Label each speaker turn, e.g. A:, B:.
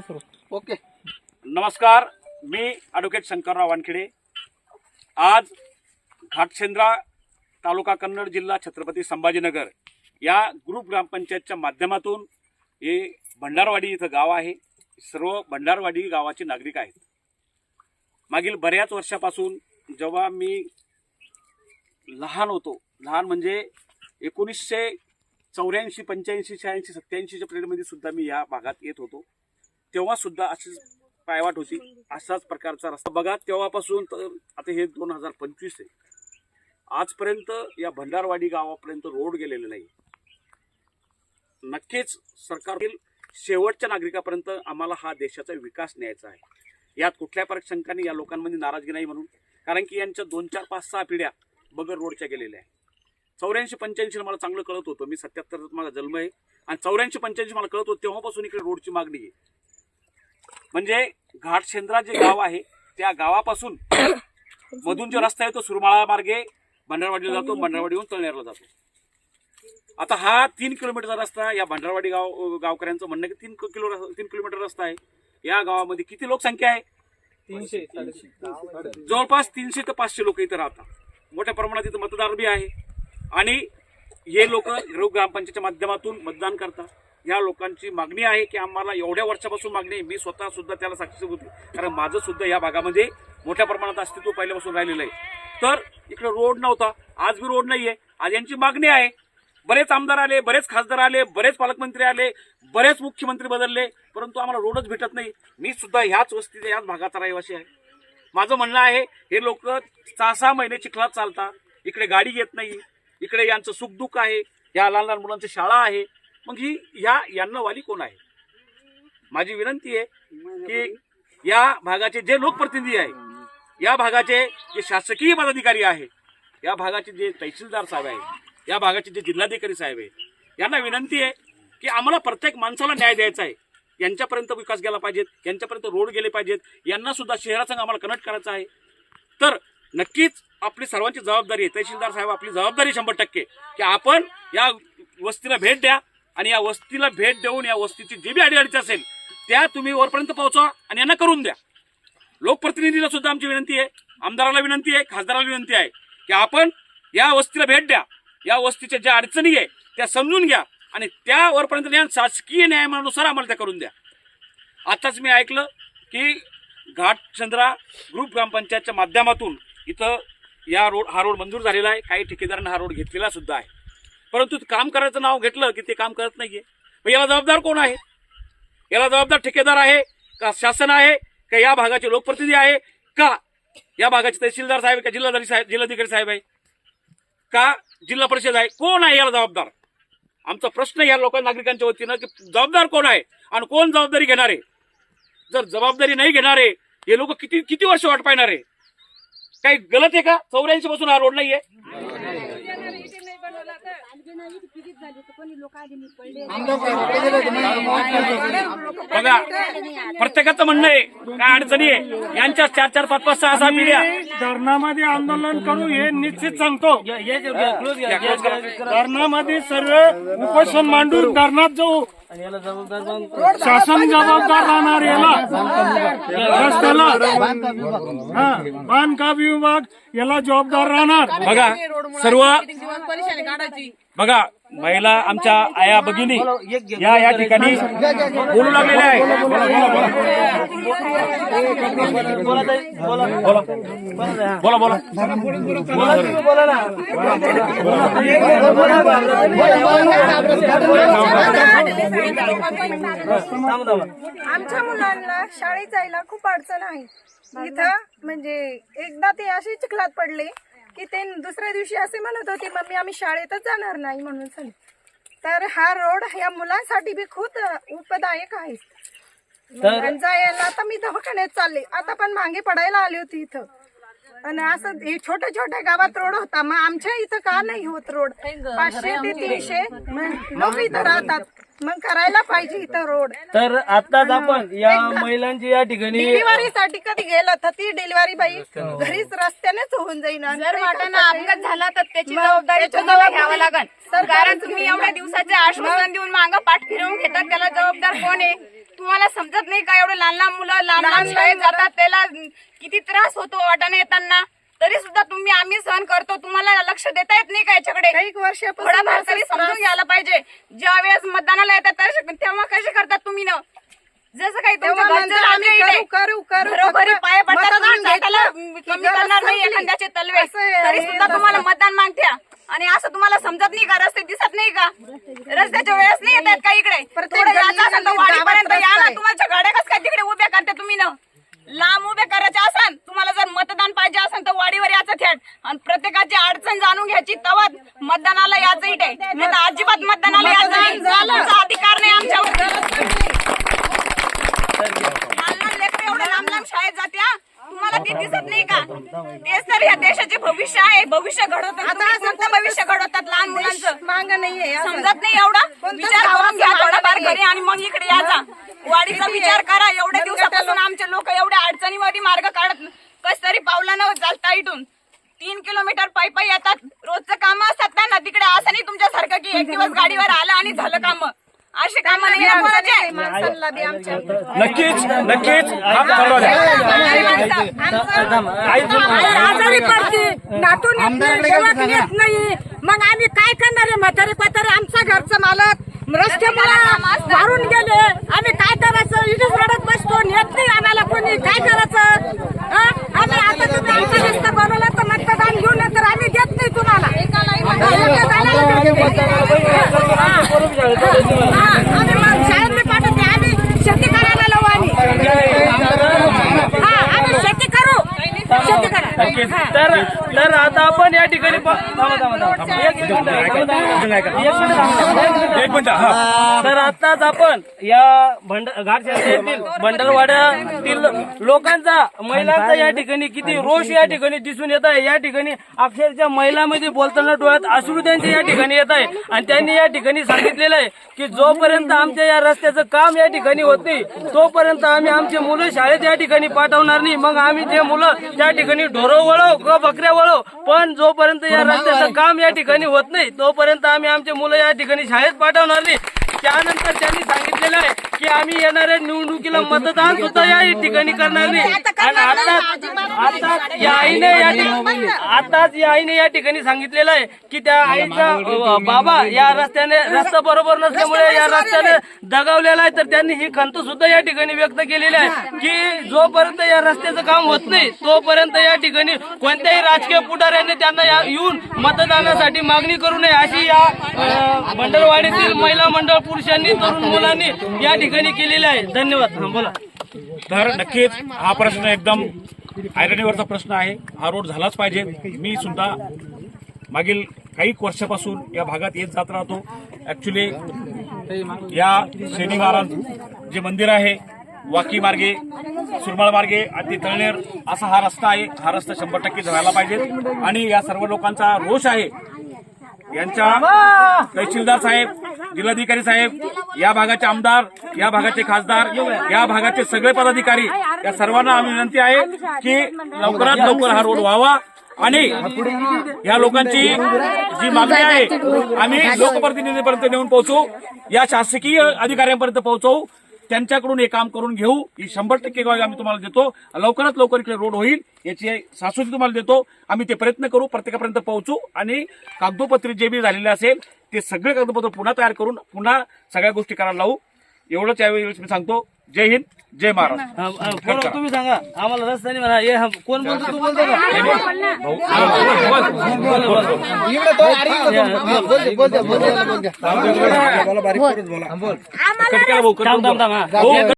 A: करा सुरू.
B: ओके.
C: नमस्कार मी ॲडव्होकेट शंकरराव वानखेडे. आज घाटशेंद्रा तालुका कन्नड जिल्हा छत्रपती संभाजीनगर या ग्रुप ग्रामपंचायतच्या माध्यमातून हे भंडारवाडी इथं गाव आहे. सर्व भंडारवाडी गावाचे नागरिक आहेत. मागील बऱ्याच वर्षापासून जेव्हा मी लहान होतो लहान म्हणजे एकोणीसशे चौऱ्याऐंशी पंच्याऐंशी शहाऐंशी सत्याऐंशीच्या पिरियडमध्ये सुद्धा मी या भागात येत होतो. तेव्हा सुद्धा अशीच पायवाट होती. असाच प्रकारचा रस्ता. बघा तेव्हापासून तर आता हे दोन हजार पंचवीस आहे. आजपर्यंत या भंडारवाडी गावापर्यंत रोड गेलेले नाही. नक्कीच सरकारतील शेवटच्या नागरिकापर्यंत आम्हाला हा देशाचा विकास न्यायचा आहे. यात कुठल्या शंकाने या लोकांमध्ये नाराजगी नाही म्हणून. कारण की यांच्या दोन चार पाच सहा पिढ्या बगर रोडच्या गेलेल्या आहेत. चौऱ्याऐंशी पंच्याऐंशी मला चांगलं कळत होतं. मी सत्याहत्तर माझा जन्म आहे. आणि चौऱ्याऐंशी पंच्याऐंशी मला कळत होतं तेव्हापासून इकडे रोडची मागणी आहे. म्हणजे घाटशेंद्रा जे गाव आहे त्या गावापासून मधून जो रस्ता आहे तो सुरमाळा मार्गे भंडारवाडीला जातो भंडारवाडीहून तळनेरला जातो. आता हा तीन किलोमीटरचा रस्ता या भंडारवाडी गाव गावकऱ्यांचं म्हणणं की तीन किलो तीन किलोमीटर रस्ता आहे. या गावामध्ये किती लोकसंख्या आहे?
A: तीनशे.
C: जवळपास तीनशे ते पाचशे लोक इथं राहतात. मोठ्या प्रमाणात इथं मतदार बी आहे. आणि हे लोक रोग ग्रामपंचायतच्या माध्यमातून मतदान करतात. या लोकांची मागणी आहे की आम्हाला एवढ्या वर्षापासून मागणी मी स्वतः सुद्धा त्याला साक्षी होती. कारण माझं सुद्धा या भागामध्ये मोठ्या प्रमाणात अस्तित्व पहिल्यापासून राहिलेलं आहे. तर इकडे रोड नव्हता. आज बी रोड नाहीये. आज यांची मागणी आहे. बरेच आमदार आले बरेच खासदार आले बरेच पालकमंत्री आले बरेच मुख्यमंत्री बदलले परंतु आम्हाला रोडच भेटत नाही. मी सुद्धा ह्याच वस्तीच्या याच भागाचा रहिवासी आहे. माझं म्हणणं आहे हे लोक सहा सहा महिने चिखलात चालतात. इकडे गाडी येत नाही. इकडे यांचं सुखदुःख आहे. या लहान लहान मुलांची शाळा आहे. मग ही या यांना वाली कोण आहे? माझी विनंती आहे की या भागाचे जे लोकप्रतिनिधी आहे या भागाचे जे शासकीय पदाधिकारी आहे या भागाचे जे तहसीलदार साहेब आहे या भागाचे जे जिल्हाधिकारी साहेब आहे यांना विनंती आहे की आम्हाला प्रत्येक माणसाला न्याय द्यायचा आहे. यांच्यापर्यंत विकास गेला पाहिजेत यांच्यापर्यंत रोड गेले पाहिजेत यांना सुद्धा शहरासंग आम्हाला कनेक्ट करायचं आहे. तर नक्कीच आपली सर्वांची जबाबदारी आहे. तहसीलदार साहेब आपली जबाबदारी शंभर टक्के की आपण या वस्तीला भेट द्या आणि या वस्तीला भेट देऊन या वस्तीची जी बी अडीअडचण असेल त्या तुम्ही वरपर्यंत पोहोचवा आणि यांना करून द्या. लोकप्रतिनिधीला सुद्धा आमची विनंती आहे आमदाराला विनंती आहे खासदाराला विनंती आहे की आपण या वस्तीला भेट द्या. या वस्तीच्या ज्या अडचणी आहे त्या समजून घ्या आणि त्या ज्ञान शासकीय न्यायानुसार आम्हाला त्या करून द्या. आताच मी ऐकलं की घाटचंद्रा ग्रुप ग्रामपंचायतच्या माध्यमातून इथं या रोड हा रोड मंजूर झालेला आहे. काही ठेकेदारांना हा रोड घेतलेला सुद्धा आहे. परंतु काम करायचं नाव घेतलं की ते काम करत नाहीये. मग याला जबाबदार कोण आहे? याला जबाबदार ठेकेदार आहे? का शासन आहे? का या भागाचे लोकप्रतिनिधी आहे? का या भागाचे तहसीलदार साहेब का जिल्हाधिकारी साहेब जिल्हाधिकारी साहेब आहे? का जिल्हा परिषद आहे? कोण आहे याला जबाबदार? आमचा प्रश्न या लोक नागरिकांच्या वतीनं की जबाबदार कोण आहे आणि कोण जबाबदारी घेणार? आहे जर जबाबदारी नाही घेणारे हे लोक किती किती वर्ष वाट पाहणार? आहे काही गलत आहे का? चौऱ्याऐंशी पासून हा रोड नाहीये? बघा प्रत्येकाचं म्हणणं आहे काय अडचणी आहे यांच्या चार चार पाच पाच सहा सहा पिढ्या
D: धरणामध्ये आंदोलन करू हे निश्चित सांगतो. धरणामध्ये सर्व उपोषण मांडून धरणात जाऊ
A: आणि याला जबाबदार कोण?
D: शासन जबाबदार राहणार याला रस्त्याला हा बांधकाम विभाग याला जबाबदार राहणार
C: बघा सर्व बघा महिला आमच्या आया भगिनी या या ठिकाणी बोलू लागलेल्या आहे बोला बोला.
E: आमच्या मुलांना शाळेत जायला खूप अडचण आहे. इथं म्हणजे एकदा ते असे चिखलात पडले की ते दुसऱ्या दिवशी असे म्हणत होते मम्मी आम्ही शाळेतच जाणार नाही म्हणून सांग तर हा रोड या मुलांसाठी बी खूप उपदायक आहे. जायला आता मी दवाखान्यात चालले. आता पण मागे पडायला आली होती इथं. आणि असं हे छोट्या छोट्या गावात रोड होता. मग आमच्या इथं का नाही होत रोड? पाचशे ते तीनशे लोक इथं राहतात. मग करायला पाहिजे इथं रोड.
A: तर आताच आपण या महिलांची या ठिकाणी
E: डिलिव्हरी साठी कधी गेलं तर ती डिलिव्हरी बाई घरीच रस्त्यानेच होऊन जाईन. आणि
F: जर वाटाणा अपघात झाला तर त्याची जबाबदारी तुम्हाला घ्यावं लागेल कारण तुम्ही एवढ्या
E: ना.
F: दिवसाचे आश्वासन देऊन मागं पाठ फिरवून घेतात त्याला जबाबदार कोण आहे?
B: तुम्हाला समजत नाही का एवढे लहान लहान मुलं लहान लहान शाळेत जातात त्याला किती त्रास होतो वाटाणे येताना. तरी सुद्धा तुम्ही आम्ही सहन करतो. तुम्हाला लक्ष देता येत नाही का याच्याकडे?
E: काही वर्षापासून
B: थोडाफार तरी समजून घ्यायला पाहिजे. ज्या वेळेस मतदानाला येतात तेव्हा कसे करतात तुम्ही ना? जसं काही तुमच्या
E: तेव्हा
B: घरचं
E: म्हणतात आम्ही
B: राज्य इथे.
E: करू, करू, करू,
B: घरोघरी
E: फक्त
B: पाय पडतात ना,
E: मतदान
B: झाडाला
E: घेतलं,
B: कमी
E: की गरज
B: करणार नाही
E: संपली.
B: एखाद्याचे तलवे.
E: असं आहे,
B: तरी
E: हे
B: सुद्धा
E: रस्ता.
B: तुम्हाला मतदान मागत्या. आणि असं तुम्हाला समजत नाही का रस्ते दिसत नाही का? रस्त्याच्या वेळेस नाही येतात का इकडे?
E: प्रत्येक
B: थोडं
E: गल्ली-
B: जायचं असेल तर
E: गल्लीत
B: वाडीपर्यंत
E: गावात
B: या
E: रस्ता
B: ना
E: आहे.
B: तुमच्या गाड्या कसं काय तिकडे उभ्या करते तुम्ही ना? लांब उभे करायचे असाल तुम्हाला जर मतदान पाहिजे असेल तर वाडीवर याचं थेट. आणि प्रत्येकाची अडचण जाणून घ्यायची तवाच मतदानाला याचं इथे. नाही तर अजिबात मतदानाला नाही. तुमचा अधिकार नाही आमच्यावर लहान लहान लेकरं एवढे लांब लांब शाळेत जाते हा? तुम्हाला ते दिसत नाही का? तेच तर या देशाचे भविष्य आहे. भविष्य घडवतात
E: आता
B: भविष्य घडवतात लहान मुलांचं?
E: मांग नाहीये.
B: समजत नाही एवढा? विचार करून घ्या थोडाफार घरी आणि मग इकडे याचा वाडीचा
E: किती
B: विचार? करा. एवढ्या दिवसापासून आमचे लोक एवढ्या अडचणीमध्ये मार्ग काढत कस तरी पावलानं चालता इथून. तीन किलोमीटर पायी पायी येतात. रोजचं काम असतात ना ना तिकडे असं नाही तुमच्यासारखं की एक दिवस गाडीवर आलं आणि झालं काम. असे
C: नक्कीच नक्कीच.
F: आजारी पडते. नातून येत नाही दवाखान्यात येत नाही. मग आम्ही काय करणार आहे? म्हातारे पातारे आमचा घरचं मालक. रस्त्यामुळे वारून गेले. आम्ही काय करायचं? इथेच रडत बसतो. येत नाही आम्हाला कोणी. काय करायचं? हं? आम्ही आता तुम्ही आमचा रस्ता बनवला तर मतदान घेऊन तर आम्ही देत नाही तुम्हाला. एका झाल्याला देत नाही. हा, आम्ही मग शाळेत नाही पाठवते आम्ही शेती करायला लावू आम्ही हा आम्ही शेती करू शेती करा
A: नक्कीच. तर तर आता आपण या ठिकाणी थांबा, थांबा, थांबा. एक मिनिट, थांबा, थांबा. एक मिनिट थांबा. एक मिनिट
C: हा
A: तर आताच आपण या भंड घाटशेती भंडारवाड्यातील लोकांचा महिलांचा या ठिकाणी किती रोष या ठिकाणी दिसून येत आहे या ठिकाणी अक्षरशः महिलांमध्ये बोलताना डोळ्यात अश्रू त्यांचे या ठिकाणी येत आहे आणि त्यांनी या ठिकाणी सांगितलेलं आहे की जोपर्यंत आमच्या या रस्त्याचं काम या ठिकाणी होत नाही तोपर्यंत आम्ही आमचे मुलं शाळेत या ठिकाणी पाठवणार नाही मग आम्ही ते मुलं त्या ठिकाणी ढोरं वळव किंवा बकऱ्या वळव. पण जोपर्यंत या रस्त्याचं काम या ठिकाणी होत नाही तोपर्यंत आम्ही आमचे मुलं या ठिकाणी शाळेत पाठवणार नाही. त्यानंतर त्यांनी सांगितलेलं आहे की आम्ही येणाऱ्या निवडणुकीला मतदान सुद्धा या ठिकाणी करणार नाही. आणि आताच आताच या आईने या ठिकाणी आताच या आईने या ठिकाणी सांगितलेलं आहे की त्या आईचा अ, बाबा या रस्त्याने रस्ता बरोबर नसल्यामुळे या रस्त्याने दगावलेला आहे तर त्यांनी ही खंत सुद्धा या ठिकाणी व्यक्त केलेली आहे की जोपर्यंत या रस्त्याचं काम होत नाही तोपर्यंत या ठिकाणी कोणत्याही राजकीय पुढाऱ्यांनी त्यांना या- येऊन मतदानासाठी मागणी करू नये. अशी या अ, मंडळवाडीतील महिला मंडळ पुरुषांनी तरुण मुलांनी या ठिकाणी केलेली आहे. धन्यवाद. हा, बोला.
C: तर नक्कीच हा प्रश्न एकदम आयरणीवरचा प्रश्न आहे. हा रोड झालाच पाहिजे. मी सुद्धा मागील काही वर्षापासून या भागात येत जात राहतो. ऍक्च्युली या शनी महाराज जे मंदिर आहे वाकी मार्गे सुरमळ मार्गे आणि तळनेर असा हा रस्ता आहे. हा रस्ता शंभर टक्के झाला पाहिजे. आणि या सर्व लोकांचा रोष आहे यांच्या तहसीलदार साहेब जिल्हाधिकारी साहेब या भागाचे आमदार या भागाचे खासदार या भागाचे सगळे पदाधिकारी या सर्वांना आम्ही विनंती आहे की लवकरात लवकर हा रोड व्हावा आणि या लोकांची जी मागणी आहे आम्ही लोकप्रतिनिधीपर्यंत नेऊन पोहोचू या शासकीय अधिकाऱ्यांपर्यंत पोहोचवू. त्यांच्याकडून हे काम करून घेऊ. ही शंभर टक्के ग्वाही आम्ही तुम्हाला देतो. लवकरात लवकर इकडे रोड होईल. याची शाश्वती तुम्हाला देतो. आम्ही ते प्रयत्न करू. प्रत्येकापर्यंत पोहोचू. आणि कागदोपत्री जे बी झालेले असेल ते सगळे कागदपत्र पुन्हा तयार करून पुन्हा सगळ्या गोष्टी करायला लावू. एवढंच यावेळी मी सांगतो. जय हिंद जय महाराष्ट्र
A: हा, हा, पोरं, तुम्ही सांगा आम्हाला रस्त्याने म्हणा हे हा, कोण बोलतो तू बोलतो का थांब थांब. थांब हा.